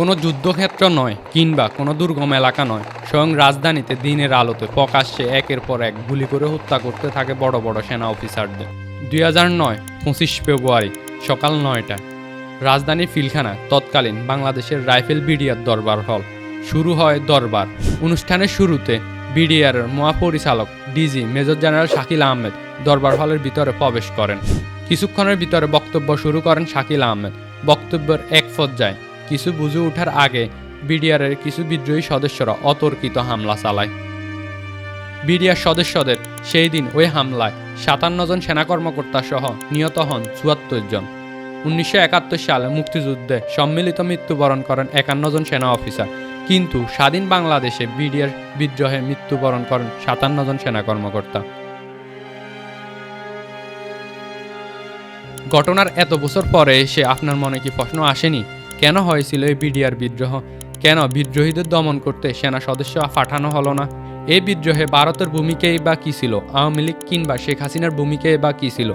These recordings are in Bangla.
কোনো যুদ্ধক্ষেত্র নয়, কিংবা কোনো দুর্গম এলাকা নয়। স্বয়ং রাজধানীতে দিনের আলোতে প্রকাশ্যে একের পর এক গুলি করে হত্যা করতে থাকে বড় বড় সেনা অফিসারদের। দুই হাজার নয়, পঁচিশ ফেব্রুয়ারি, সকাল নয়টা রাজধানী ফিলখানা, তৎকালীন বাংলাদেশের রাইফেল বিডিআর দরবার হল। শুরু হয় দরবার। অনুষ্ঠানের শুরুতে বিডিআরের মহাপরিচালক DG major general Shakil Ahmed Darbar হলের ভিতরে প্রবেশ করেন। কিছুক্ষণের ভিতরে বক্তব্য শুরু করেন শাকিল আহমেদ। বক্তব্যের এক পর্যায়ে কিছু বুঝে ওঠার আগে বিডিআরের কিছু বিদ্রোহী সদস্যরা অতর্কিত হামলা চালায়। বিডিআর সদস্যদের সেই দিন ওই হামলায় সাতান্ন জন সেনা কর্মকর্তা সহ নিহত হন চুয়াত্তর জন। উনিশশো একাত্তর সালে মুক্তিযুদ্ধে সম্মিলিত মৃত্যুবরণ করেন একান্ন জন সেনা অফিসার। কিন্তু স্বাধীন বাংলাদেশে বিডিআর বিদ্রোহে মৃত্যুবরণ করেন সাতান্ন জন সেনা কর্মকর্তা ঘটনার এত বছর পরে এসে আপনার মনে কি প্রশ্ন আসেনি? কেন হয়েছিল এই বিডিআর বিদ্রোহ? কেন বিদ্রোহীদের দমন করতে সেনা সদস্য পাঠানো হলো না? এই বিদ্রোহে ভারতের ভূমিকাই বা কী ছিল? আওয়ামী লীগ কিংবা শেখ হাসিনার ভূমিকাই বা কী ছিল?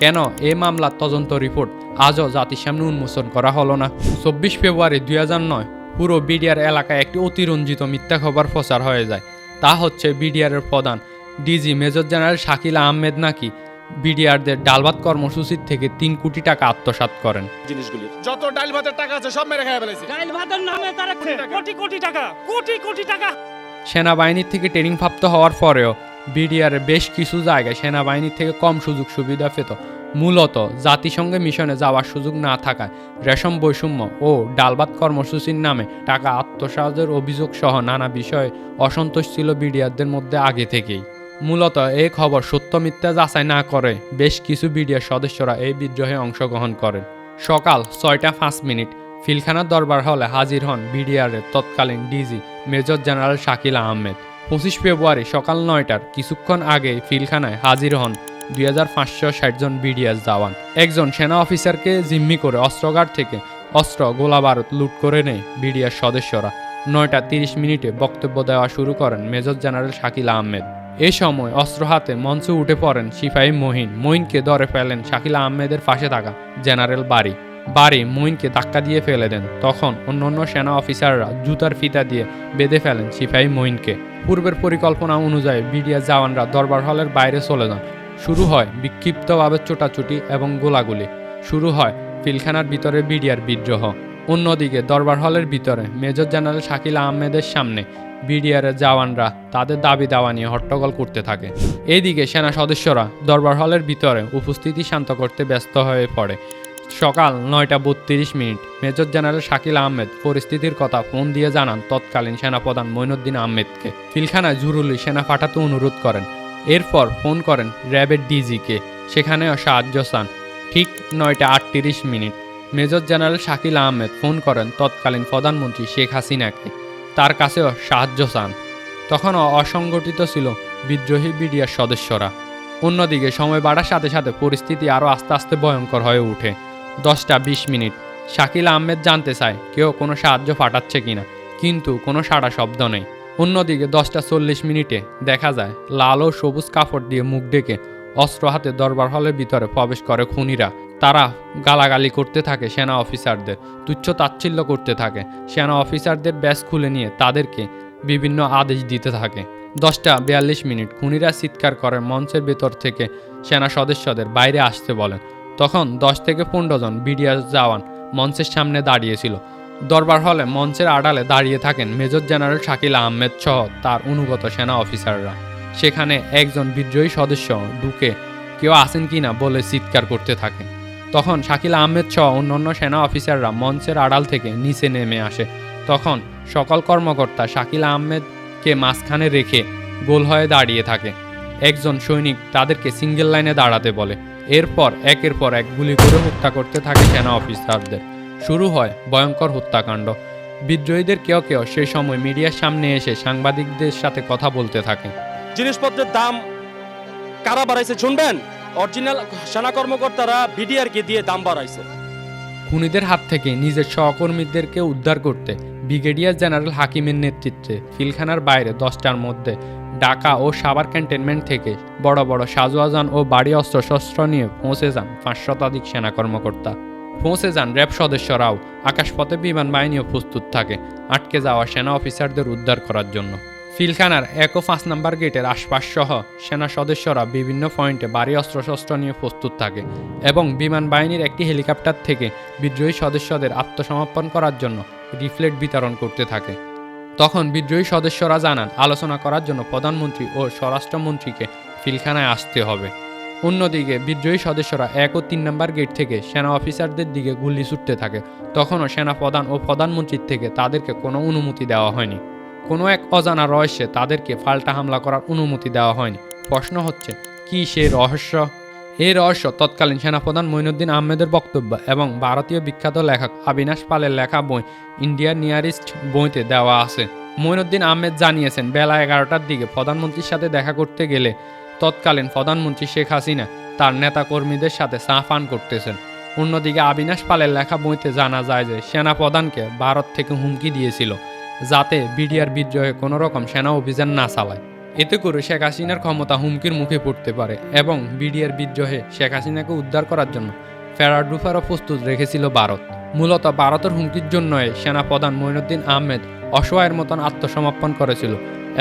কেন এ মামলার তদন্ত রিপোর্ট আজও জাতির সামনে উন্মোচন করা হলো না? চব্বিশ ফেব্রুয়ারি দুই নয়, পুরো বিডিআর এলাকায় একটি অতিরঞ্জিত মিথ্যা খবর প্রচার হয়ে যায়। তা হচ্ছে বিডিআরের প্রধান DG major general Shakil Ahmed নাকি বিডিআরদের ডালভাত কর্মসূচির থেকে তিন কোটি টাকা আত্মসাৎ করেন। জিনিসগুলি। যত ডাল ভাতের টাকা আছে সব মেরে খাই ফেলেছি ডাইল ভাতের নামে তারা কোটি কোটি টাকা কোটি কোটি টাকা। সেনাবাহিনীর থেকে ট্রেনিং প্রাপ্ত হওয়ার পরেও বিডিআরের বেশ কিছু জায়গায় সেনাবাহিনীর থেকে কম সুযোগ সুবিধা পেত। মূলত জাতিসংঘে মিশনে যাওয়ার সুযোগ না থাকায় রেশম বৈষম্য ও ডালবাত কর্মসূচির নামে টাকা আত্মসাহায্যের অভিযোগ সহ নানা বিষয়ে অসন্তোষ ছিল বিডিআরদের মধ্যে আগে থেকেই। মূলত এই খবর সত্য মিথ্যা যাচাই না করে বেশ কিছু বিডিআর সদস্যরা এই বিদ্রোহে অংশগ্রহণ করেন। সকাল ছয়টা পাঁচ মিনিট ফিলখানার দরবার হলে হাজির হন বিডিআরের তৎকালীন DG major general Shakil Ahmed. পঁচিশ ফেব্রুয়ারি সকাল নয়টার কিছুক্ষণ আগে ফিলখানায় হাজির হন দুই হাজার পাঁচশো ষাট জন বিডিএস জওয়ান। একজন সেনা অফিসারকে জিম্মি করে অস্ত্রগার থেকে অস্ত্র গোলা বারুদ লুট করে নেয় বিডিআর সদস্যরা। নয়টা তিরিশ মিনিটে বক্তব্য দেওয়া শুরু করেন মেজর জেনারেল শাকিল আহমেদ। এই সময় অস্ত্র হাতে মঞ্চে উঠে পড়েন সিপাহী মহিন। মঈনকে ধরে ফেলেন শাকিল আহমেদের পাশে থাকা জেনারেল বাড়ি বাড়ি মঈনকে ধাক্কা দিয়ে ফেলে দেন। তখন অন্যান্য সেনা অফিসাররা জুতার ফিতা দিয়ে বেঁধে ফেলেন সিপাহী মঈনকে পূর্বের পরিকল্পনা অনুযায়ী বিডিআর জওয়ানরা দরবার হলের বাইরে চলে যান। শুরু হয় বিক্ষিপ্তভাবে চোটাচুটি এবং গোলাগুলি। শুরু হয় পিলখানার ভিতরে বিডিআর বিদ্রোহ। অন্যদিকে দরবার হলের ভিতরে মেজর জেনারেল শাকিল আহমেদের সামনে বিডিআরের জওয়ানরা তাদের দাবি দাওয়া নিয়ে হট্টগোল করতে থাকে। এইদিকে সেনা সদস্যরা দরবার হলের ভিতরে উপস্থিতি শান্ত করতে ব্যস্ত হয়ে পড়ে। সকাল নয়টা বত্রিশ minute, major general Shakil Ahmed পরিস্থিতির কথা ফোন দিয়ে জানান তৎকালীন সেনাপ্রধান মঈনুদ্দিন আহমেদকে। ফিলখানায় জরুরি সেনা পাঠাতে অনুরোধ করেন। এরপর ফোন করেন র্যাবের ডিজিকে। সেখানেও সাহায্য চান। ঠিক নয়টা আটত্রিশ minute, major general Shakil Ahmed phone করেন তৎকালীন প্রধানমন্ত্রী শেখ হাসিনাকে। তার কাছেও সাহায্য চান। তখনও অসংগঠিত ছিল বিদ্রোহী বিডিআর সদস্যরা। অন্যদিকে সময় বাড়ার সাথে সাথে পরিস্থিতি আরও আস্তে আস্তে ভয়ঙ্কর হয়ে ওঠে। দশটা বিশ মিনিট। শাকিল আহমেদ জানতে চায়, কেউ কোনো সাহায্য পাঠাচ্ছে কিনা, কিন্তু কোনো সাড়া শব্দ নেই। অন্যদিকে দশটা চল্লিশ মিনিটে দেখা যায়, লাল ও সবুজ কাপড় দিয়ে মুখ ডেকে অস্ত্র হাতে দরবার হলের ভিতরে প্রবেশ করে খুনিরা। তারা গালাগালি করতে থাকে সেনা অফিসারদের, তুচ্ছ তাচ্ছিল্য করতে থাকে। সেনা অফিসারদের ব্যাস খুলে নিয়ে তাদেরকে বিভিন্ন আদেশ দিতে থাকে। দশটা বিয়াল্লিশ মিনিট খুনিরা চিৎকার করে মঞ্চের ভেতর থেকে সেনা সদস্যদের বাইরে আসতে বলেন। তখন দশ থেকে পনেরো জন বিডিআর জওয়ান মঞ্চের সামনে দাঁড়িয়েছিল। দরবার হলে মঞ্চের আড়ালে দাঁড়িয়ে থাকেন মেজর জেনারেল শাকিল আহমেদ সহ তার অনুগত সেনা অফিসাররা। সেখানে একজন বিদ্রোহী সদস্য ঢুকে, কেউ আছেন কিনা বলে চিৎকার করতে থাকে। তখন শাকিল আহমেদ সহ অন্যান্য সেনা অফিসাররা মঞ্চের আড়াল থেকে নিচে নেমে আসে। তখন সকল কর্মকর্তা শাকিল আহমেদকে মাঝখানে রেখে গোল হয়ে দাঁড়িয়ে থাকে। একজন সৈনিক তাদেরকে সিঙ্গেল লাইনে দাঁড়াতে বলে। এরপর একের পর এক গুলি করে হত্যা করতে থাকে সেনা অফিসারদের। শুরু হয় ভয়ঙ্কর হত্যাকাণ্ড। বিদ্রোহীদের কেউ কেউ সেই সময় মিডিয়ার সামনে এসে সাংবাদিকদের সাথে কথা বলতে থাকে। জিনিসপত্রের দাম কারা বাড়াইছে শুনবেন? অরিজিনাল সেনা কর্মকর্তারা বিডিআরকে দিয়ে দাম বাড়াইছে। খুনিদের হাত থেকে নিজের সহকর্মীদেরকে উদ্ধার করতে ব্রিগেডিয়ার জেনারেল হাকিমের নেতৃত্বে ফিলখানার বাইরে দশটার মধ্যে ঢাকা ও সাভার ক্যান্টনমেন্ট থেকে বড় বড় সাজোয়াজান ও বাড়ি অস্ত্র শস্ত্র নিয়ে পৌঁছে যান পাঁচ শতাধিক সেনা কর্মকর্তা। পৌঁছে যান র্যাব সদস্যরাও। আকাশপথে বিমান বাহিনীও প্রস্তুত থাকে। আটকে যাওয়া সেনা অফিসারদের উদ্ধার করার জন্য। ফিলখানার এক ও পাঁচ নাম্বার গেটের আশপাশ সহ সেনা সদস্যরা বিভিন্ন পয়েন্টে ভারী অস্ত্রশস্ত্র নিয়ে প্রস্তুত থাকে এবং বিমান বাহিনীর একটি হেলিকপ্টার থেকে বিদ্রোহী সদস্যদের আত্মসমর্পণ করার জন্য রিফ্লেট বিতরণ করতে থাকে। তখন বিদ্রোহী সদস্যরা জানান, আলোচনা করার জন্য প্রধানমন্ত্রী ও স্বরাষ্ট্রমন্ত্রীকে ফিলখানায় আসতে হবে। অন্যদিকে বিদ্রোহী সদস্যরা এক ও তিন নম্বর গেট থেকে সেনা অফিসারদের দিকে গুলি ছুটতে থাকে। তখনও সেনা প্রধান ও প্রধানমন্ত্রীর থেকে তাদেরকে কোনো অনুমতি দেওয়া হয়নি। কোনো এক অজানা রহস্যে তাদেরকে পাল্টা হামলা করার অনুমতি দেওয়া হয়নি। প্রশ্ন হচ্ছে, কি সেই রহস্য? এই রহস্য তৎকালীন সেনাপ্রধান মঈনুদ্দিন আহমেদের বক্তব্য এবং ভারতীয় বিখ্যাত লেখক আবিনাশ পালের লেখা বই ইন্ডিয়ার নিয়ারেস্ট বইতে দেওয়া আছে। মঈনুদ্দিন আহমেদ জানিয়েছেন, বেলা এগারোটার দিকে প্রধানমন্ত্রীর সাথে দেখা করতে গেলে তৎকালীন প্রধানমন্ত্রী শেখ হাসিনা তার নেতাকর্মীদের সাথে চা পান করতেছেন। অন্যদিকে আবিনাশ পালের লেখা বইতে জানা যায় যে, সেনাপ্রধানকে ভারত থেকে হুমকি দিয়েছিল। যাতে বিডিআর বিদ্রোহে কোনো রকম সেনা অভিযান না চালায়। এতে করে শেখ হাসিনার ক্ষমতা হুমকির মুখে পড়তে পারে এবং বিডিআর বিদ্রোহে শেখ হাসিনাকে উদ্ধার করার জন্য ফেরাডুফারও প্রস্তুত রেখেছিল ভারত। মূলত ভারতের হুমকির জন্যই সেনাপ্রধান মঈনুদ্দিন আহমেদ অসহায়ের মতন আত্মসমর্পণ করেছিল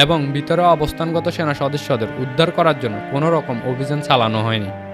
এবং ভিতরে অবস্থানগত সেনা সদস্যদের উদ্ধার করার জন্য কোনো রকম অভিযান চালানো হয়নি।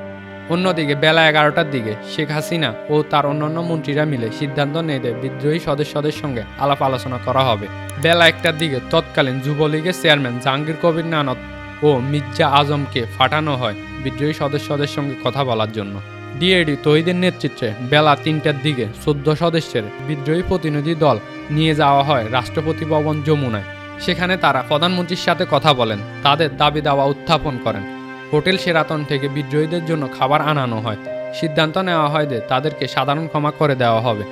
অন্যদিকে বেলা এগারোটার দিকে শেখ হাসিনা ও তার অন্যান্য মন্ত্রীরা মিলে সিদ্ধান্ত দেয় বিদ্রোহী সদস্যদের সঙ্গে আলাপ আলোচনা করা হবে। বেলা একটার দিকে তৎকালীন যুবলীগের চেয়ারম্যান জাহাঙ্গীর কবির নানক ও মির্জা আজমকে ফাটানো হয় বিদ্রোহী সদস্যদের সঙ্গে কথা বলার জন্য। ডিএডি তহিদের নেতৃত্বে বেলা তিনটার দিকে চোদ্দ সদস্যের বিদ্রোহী প্রতিনিধি দল নিয়ে যাওয়া হয় রাষ্ট্রপতি ভবন যমুনায়। সেখানে তারা প্রধানমন্ত্রীর সাথে কথা বলেন, তাদের দাবি দাওয়া উত্থাপন করেন। হোটেল সেরাতন থেকে বিদ্রোহীদের জন্য খাবার আনানো হয়। সিদ্ধান্ত নেওয়া হয় যে তাদেরকে সাধারণ ক্ষমা করে দেওয়া হবে।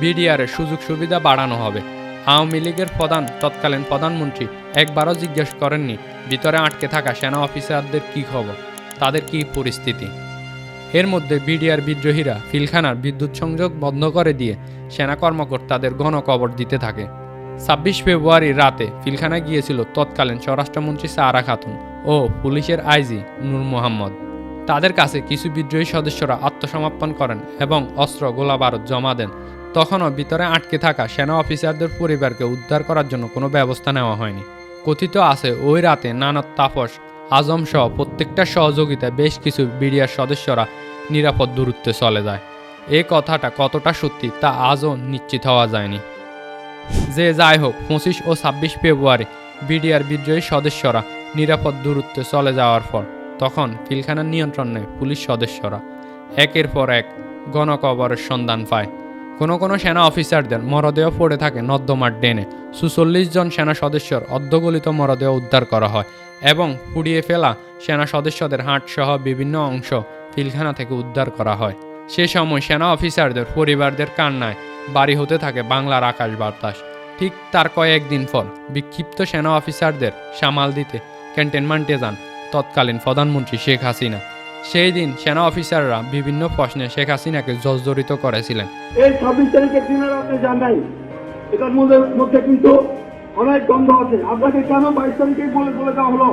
বিডিআরের সুযোগ সুবিধা বাড়ানো হবে। আওয়ামী লীগের প্রধান, তৎকালীন প্রধানমন্ত্রী একবারও জিজ্ঞেস করেননি, ভিতরে আটকে থাকা সেনা অফিসারদের কী খবর? তাদের কী পরিস্থিতি? এর মধ্যে বিডিআর বিদ্রোহীরা ফিলখানার বিদ্যুৎ সংযোগ বন্ধ করে দিয়ে সেনা কর্মকর্তাদের গণকবর দিতে থাকে। ছাব্বিশ ফেব্রুয়ারি রাতে ফিলখানায় গিয়েছিল তৎকালীন স্বরাষ্ট্রমন্ত্রী সারা খাতুন। ও পুলিশের আইজি নূর মোহাম্মদ। তাদের কাছে কিছু বিদ্রোহী সদস্যরা আত্মসমর্পণ করেন এবং অস্ত্র গোলাবারুদ জমা দেন। তখনও ভিতরে আটকে থাকা সেনা অফিসারদের পরিবারকে উদ্ধার করার জন্য কোনো ব্যবস্থা নেওয়া হয়নি। কথিত আছে, ওই রাতে নানত তাপস, আজম সহ প্রত্যেকটা সহযোগিতায় বেশ কিছু বিডিআর সদস্যরা নিরাপদ দূরত্বে চলে যায়। এই কথাটা কতটা সত্যি তা আজও নিশ্চিত হওয়া যায়নি। যে যাই হোক, পঁচিশ ও ছাব্বিশ ফেব্রুয়ারি বিডিআর বিদ্রোহী সদস্যরা নিরাপদ দূরত্বে চলে যাওয়ার পর তখন ফিলখানার নিয়ন্ত্রণ নেয় পুলিশ সদস্যরা একের পর এক গণকবরের সন্ধান পায়। কোনো কোনো সেনা অফিসারদের মরদেহ পড়ে থাকে নর্দমার ডেনে সুচল্লিশ জন সেনা সদস্যর অর্ধগলিত মরদেহ উদ্ধার করা হয় এবং পুড়িয়ে ফেলা সেনা সদস্যদের হাটসহ বিভিন্ন অংশ ফিলখানা থেকে উদ্ধার করা হয়। সে সময় সেনা অফিসারদের পরিবারদের কান্নায় বাড়ি হতে থাকে বাংলার আকাশ বাতাস। ঠিক তার কয়েকদিন পর বিক্ষিপ্ত সেনা অফিসারদের সামাল দিতে ক্যান্টনমেন্টে যান তৎকালীন প্রধানমন্ত্রী শেখ হাসিনা সেই দিন সেনা অফিসাররা বিভিন্ন প্রশ্নে শেখ হাসিনাকে জর্জরিত করেছিলেন এই ছাব্বিশ তারিখের দিনের আপনি যান নাই এটার মধ্যে মধ্যে কিন্তু অনেক গন্ধ আছে আপনাকে কেন বাইশ তারিখে বলে বলে দেওয়া হলো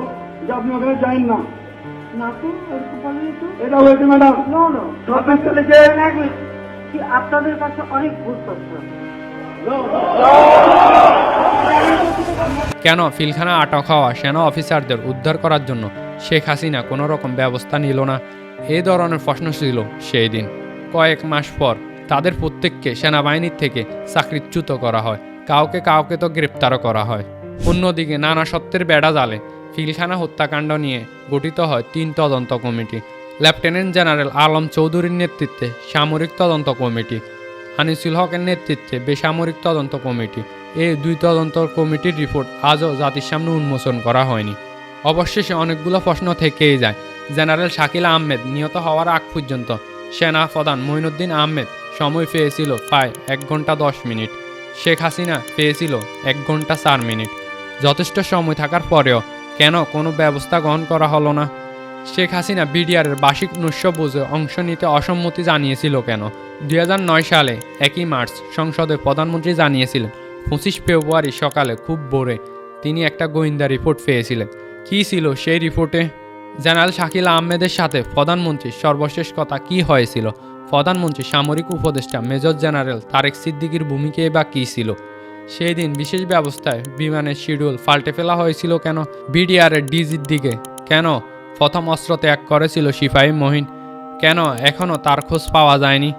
যে আপনি ওখানে যাইন না না তো ওরকম বলেনি তো এটা হয়েছে ম্যাডাম নো নো ছাব্বিশ তারিখে কি আপনাদের কাছে অনেক ভুল তথ্য কেন ফিলখানা আটক হওয়া সেনা অফিসারদের উদ্ধার করার জন্য শেখ হাসিনা কোনো রকম ব্যবস্থা নিল না? এ ধরনের প্রশ্ন ছিল সেই দিন কয়েক মাস পর তাদের প্রত্যেককে সেনাবাহিনীর থেকে চাকরিচ্যুত করা হয়। কাউকে কাউকে তো গ্রেপ্তারও করা হয়। অন্যদিকে নানা সত্যের বেড়া জালে ফিলখানা হত্যাকাণ্ড নিয়ে গঠিত হয় তিন তদন্ত কমিটি। লেফটেন্যান্ট জেনারেল আলম চৌধুরীর নেতৃত্বে সামরিক তদন্ত কমিটি। আনিসুল হকের নেতৃত্বে বেসামরিক তদন্ত কমিটি। এই দুই তদন্ত কমিটির রিপোর্ট আজও জাতির সামনে উন্মোচন করা হয়নি। অবশেষে অনেকগুলো প্রশ্ন থেকেই যায়। জেনারেল শাকিল আহমেদ নিহত হওয়ার আগ পর্যন্ত সেনা প্রধান মঈনুদ্দিন আহমেদ সময় পেয়েছিল প্রায় এক ঘণ্টা দশ মিনিট। শেখ হাসিনা পেয়েছিল এক ঘণ্টা চার মিনিট। যথেষ্ট সময় থাকার পরেও কেন কোনো ব্যবস্থা গ্রহণ করা হলো না? শেখ হাসিনা বিডিআরের বার্ষিক নৈশভোজে অংশ নিতে অসম্মতি জানিয়েছিল কেন? দুই হাজার নয় সালে একই মার্চ সংসদে প্রধানমন্ত্রী জানিয়েছিলেন পঁচিশ ফেব্রুয়ারি সকালে, খুব ভোরে, তিনি একটা গোয়েন্দা রিপোর্ট পেয়েছিলেন। কী ছিল সেই রিপোর্টে? জেনারেল শাকিল আহমেদের সাথে প্রধানমন্ত্রীর সর্বশেষ কথা কী হয়েছিল? প্রধানমন্ত্রী সামরিক উপদেষ্টা মেজর জেনারেল তারেক সিদ্দিকির ভূমিকাই বা কী ছিল? সেই দিন বিশেষ ব্যবস্থায় বিমানের শিডিউল পাল্টে ফেলা হয়েছিল কেন? বিডিআরের ডিজির দিকে। কেন? প্রথম অস্ত্র ত্যাগ করেছিল সিপাহী মহিন। কেন এখনও তার খোঁজ পাওয়া যায়নি?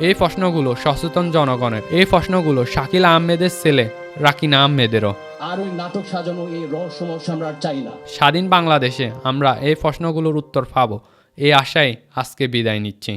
এই প্রশ্নগুলো সচেতন জনগণের। এই প্রশ্নগুলো শাকিল আহমেদের ছেলে রাকিনা আহমেদেরও। আর ওই নাটক সাজানো এই রহস্যময় সম্রাট চাই না। স্বাধীন বাংলাদেশে আমরা এই প্রশ্নগুলোর উত্তর পাবো। এই আশায় আজকে বিদায় নিচ্ছি।